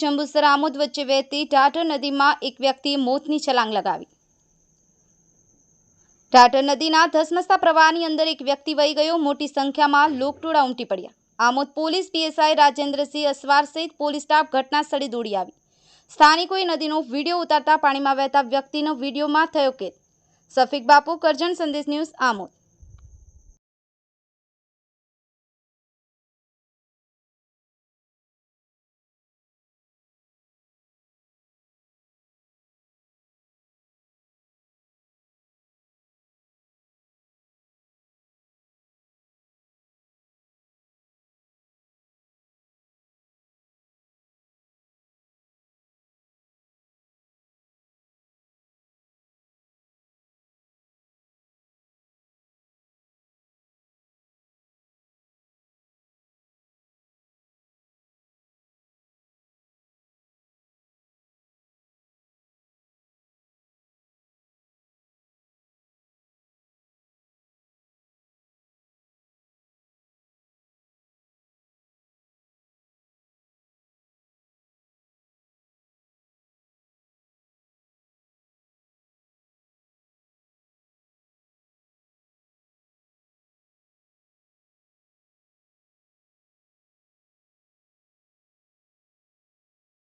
चंबुसर आमोद વચ્ચે વેતી ડાટ નદીમાં એક વ્યક્તિ મોતની છલાંગ લગાવી ડાટ નદીના ધસનસ્ત પ્રવાહની અંદર એક વ્યક્તિ વહી ગયો મોટી સંખ્યામાં લોકો ટોળા ઉંટી પડ્યા આમોદ પોલીસ પીએસઆઈ રાજેન્દ્રસિંહ અસવારસેત પોલીસ સ્ટાફ ઘટના સ્થળે દોડી આવી સ્થાનિકોએ નદીનો વિડિયો ઉતારતા પાણીમાં વહેતા વ્યક્તિનો વિડિયોમાં થયો કે સફીક બાપુ કરજન સંદેશ ન્યૂઝ આમોદ